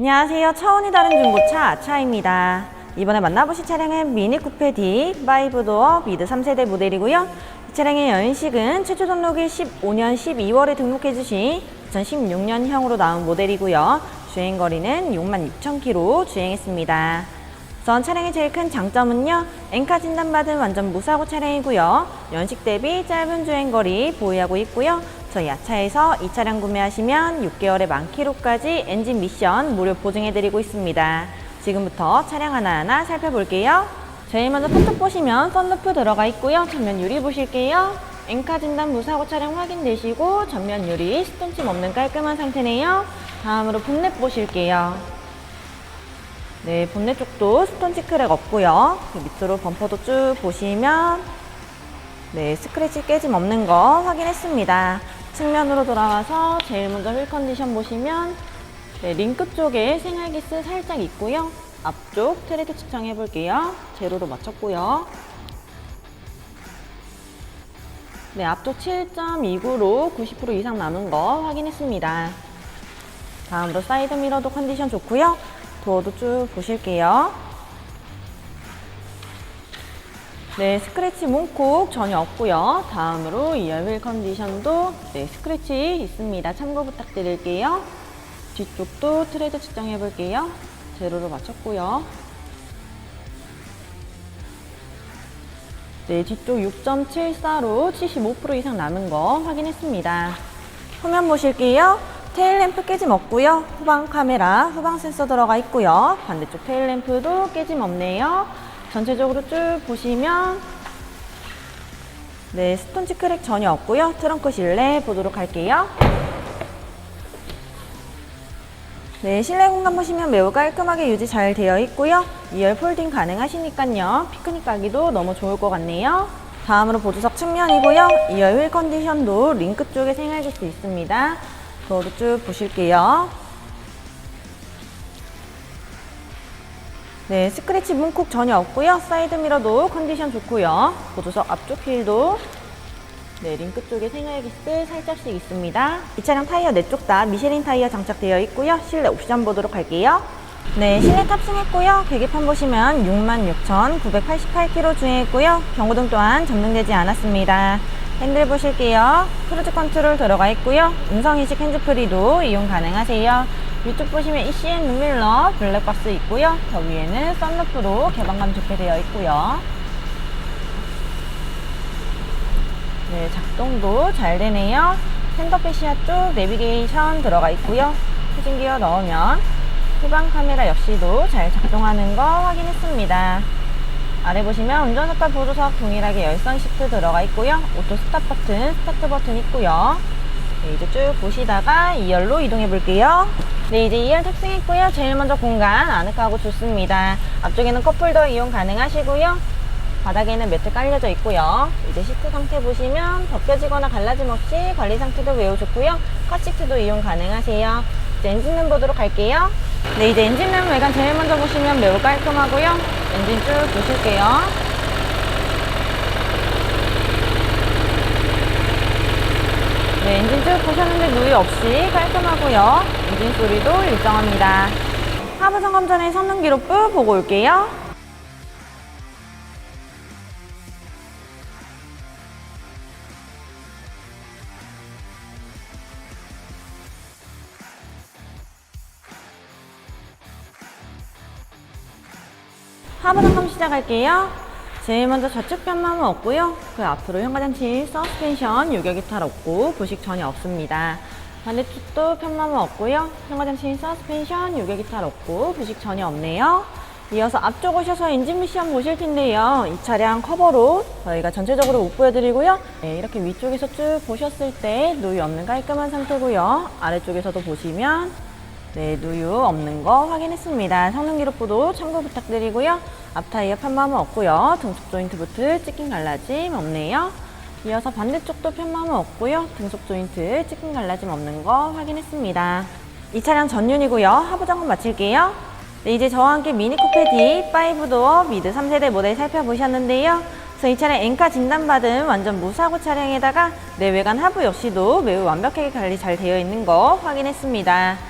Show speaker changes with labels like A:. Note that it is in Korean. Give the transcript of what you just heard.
A: 안녕하세요. 차원이 다른 중고차 아차입니다. 이번에 만나보실 차량은 미니 쿠페 D 5도어 미드 3세대 모델이고요. 이 차량의 연식은 최초 등록일 15년 12월에 등록해주신 2016년형으로 나온 모델이고요. 주행 거리는 6만 6천 킬로 주행했습니다. 우선 차량의 제일 큰 장점은요. 엔카 진단받은 완전 무사고 차량이고요. 연식 대비 짧은 주행거리 보유하고 있고요. 저희 야차에서 이 차량 구매하시면 6개월의 만 킬로까지 엔진 미션 무료 보증해드리고 있습니다. 지금부터 차량 하나하나 살펴볼게요. 제일 먼저 탑쪽 보시면 썬루프 들어가 있고요. 전면 유리 보실게요. 엔카 진단 무사고 차량 확인되시고 전면 유리 스톤침 없는 깔끔한 상태네요. 다음으로 본넷 보실게요. 네, 본넷 쪽도 스톤치 크랙 없고요. 그 밑으로 범퍼도 쭉 보시면 네, 스크래치 깨짐 없는 거 확인했습니다. 측면으로 돌아와서 제일 먼저 휠 컨디션 보시면 네, 링크 쪽에 생활기스 살짝 있고요. 앞쪽 트레드 측정해 볼게요. 제로로 맞췄고요. 네, 앞쪽 7.29로 90% 이상 남은 거 확인했습니다. 다음으로 사이드 미러도 컨디션 좋고요. 도어도 쭉 보실게요. 네, 스크래치 문콕 전혀 없고요. 다음으로 이어휠 컨디션도 네, 스크래치 있습니다. 참고 부탁드릴게요. 뒤쪽도 트레드 측정해 볼게요. 제로로 맞췄고요. 네, 뒤쪽 6.74로 75% 이상 남은 거 확인했습니다. 후면 보실게요. 테일 램프 깨짐 없고요. 후방 카메라, 후방 센서 들어가 있고요. 반대쪽 테일 램프도 깨짐 없네요. 전체적으로 쭉 보시면 네, 스톤치 크랙 전혀 없고요. 트렁크 실내 보도록 할게요. 네, 실내 공간 보시면 매우 깔끔하게 유지 잘 되어 있고요. 2열 폴딩 가능하시니까요. 피크닉 가기도 너무 좋을 것 같네요. 다음으로 보조석 측면이고요. 2열 휠 컨디션도 링크 쪽에 생활기수 있습니다. 도어도 쭉 보실게요. 네, 스크래치 문콕 전혀 없고요. 사이드 미러도 컨디션 좋고요. 보조석 앞쪽 휠도 네, 링크 쪽에 생활기스 살짝씩 있습니다. 이 차량 타이어 네 쪽 다 미쉐린 타이어 장착되어 있고요. 실내 옵션 보도록 할게요. 네, 실내 탑승했고요. 계기판 보시면 66,988km 주행했고요. 경고등 또한 점등되지 않았습니다. 핸들 보실게요. 크루즈 컨트롤 들어가 있고요. 음성인식 핸즈프리도 이용 가능하세요. 위쪽 보시면 ECM 룸밀러 블랙박스 있고요. 저 위에는 썬루프로 개방감 좋게 되어 있고요. 네, 작동도 잘 되네요. 핸더패시아 쪽 내비게이션 들어가 있고요. 후진기어 넣으면 후방 카메라 역시도 잘 작동하는 거 확인했습니다. 아래 보시면 운전석과 보조석 동일하게 열선 시트 들어가 있고요. 오토 스탑 버튼, 스타트 버튼 있고요. 네, 이제 쭉 보시다가 2열로 이동해 볼게요. 네, 이제 2열 탑승했고요. 제일 먼저 공간 아늑하고 좋습니다. 앞쪽에는 컵홀더 이용 가능하시고요. 바닥에는 매트 깔려져 있고요. 이제 시트 상태 보시면 벗겨지거나 갈라짐 없이 관리 상태도 매우 좋고요. 컷시트도 이용 가능하세요. 이제 엔진룸 보도록 할게요. 네, 이제 엔진룸 외관 제일 먼저 보시면 매우 깔끔하고요. 엔진 쭉 보실게요. 네, 엔진 쭉 보셨는데 누이 없이 깔끔하고요. 엔진 소리도 일정합니다. 하부 점검 전에 성능 기록부 보고 올게요. 하부 점검 시작할게요. 제일 먼저 좌측 편마모 없고요. 그 앞으로 현가장치 서스펜션 요격이 탈 없고 부식 전혀 없습니다. 반대쪽도 편마모 없고요. 현가장치 서스펜션 요격이 탈 없고 부식 전혀 없네요. 이어서 앞쪽 오셔서 엔진 미션 보실 텐데요. 이 차량 커버로 저희가 전체적으로 못 보여드리고요. 네, 이렇게 위쪽에서 쭉 보셨을 때 누이 없는 깔끔한 상태고요. 아래쪽에서도 보시면 네, 누유 없는 거 확인했습니다. 성능 기록부도 참고 부탁드리고요. 앞타이어 편마모 없고요. 등속 조인트 부트 찍힌 갈라짐 없네요. 이어서 반대쪽도 편마모 없고요. 등속 조인트 찍힌 갈라짐 없는 거 확인했습니다. 이 차량 전륜이고요. 하부 점검 마칠게요. 네, 이제 저와 함께 미니 D 5도어 미드 3세대 모델 살펴보셨는데요. 그래서 이 차량 엔카 진단받은 완전 무사고 차량에다가 내외관 하부 역시도 매우 완벽하게 관리 잘 되어 있는 거 확인했습니다.